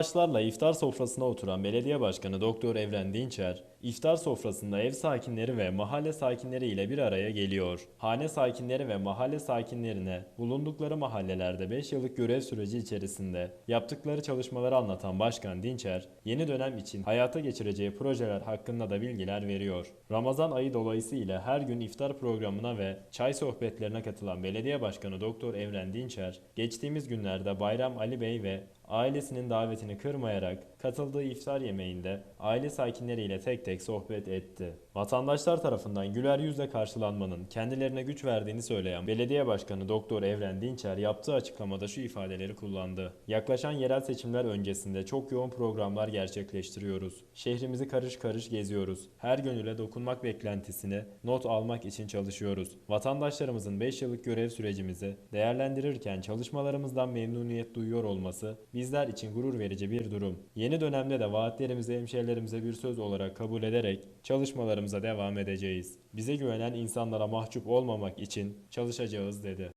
Vatandaşlarla iftar sofrasına oturan belediye başkanı Doktor Evren Dinçer, iftar sofrasında ev sakinleri ve mahalle sakinleri ile bir araya geliyor. Hane sakinleri ve mahalle sakinlerine bulundukları mahallelerde 5 yıllık görev süreci içerisinde yaptıkları çalışmaları anlatan Başkan Dinçer, yeni dönem için hayata geçireceği projeler hakkında da bilgiler veriyor. Ramazan ayı dolayısıyla her gün iftar programına ve çay sohbetlerine katılan belediye başkanı Doktor Evren Dinçer, geçtiğimiz günlerde Bayram Ali Bey ve ailesinin davetini kırmayarak katıldığı iftar yemeğinde aile sakinleriyle tek tek sohbet etti. Vatandaşlar tarafından güler yüzle karşılanmanın kendilerine güç verdiğini söyleyen Belediye Başkanı Doktor Evren Dinçer yaptığı açıklamada şu ifadeleri kullandı. Yaklaşan yerel seçimler öncesinde çok yoğun programlar gerçekleştiriyoruz. Şehrimizi karış karış geziyoruz. Her gönüle dokunmak beklentisini not almak için çalışıyoruz. Vatandaşlarımızın 5 yıllık görev sürecimizi değerlendirirken çalışmalarımızdan memnuniyet duyuyor olması bizler için gurur verici bir durum. Yeni dönemde de vaatlerimizi hemşehrilerimize bir söz olarak kabul ederek çalışmalarımıza devam edeceğiz. Bize güvenen insanlara mahcup olmamak için çalışacağız dedi.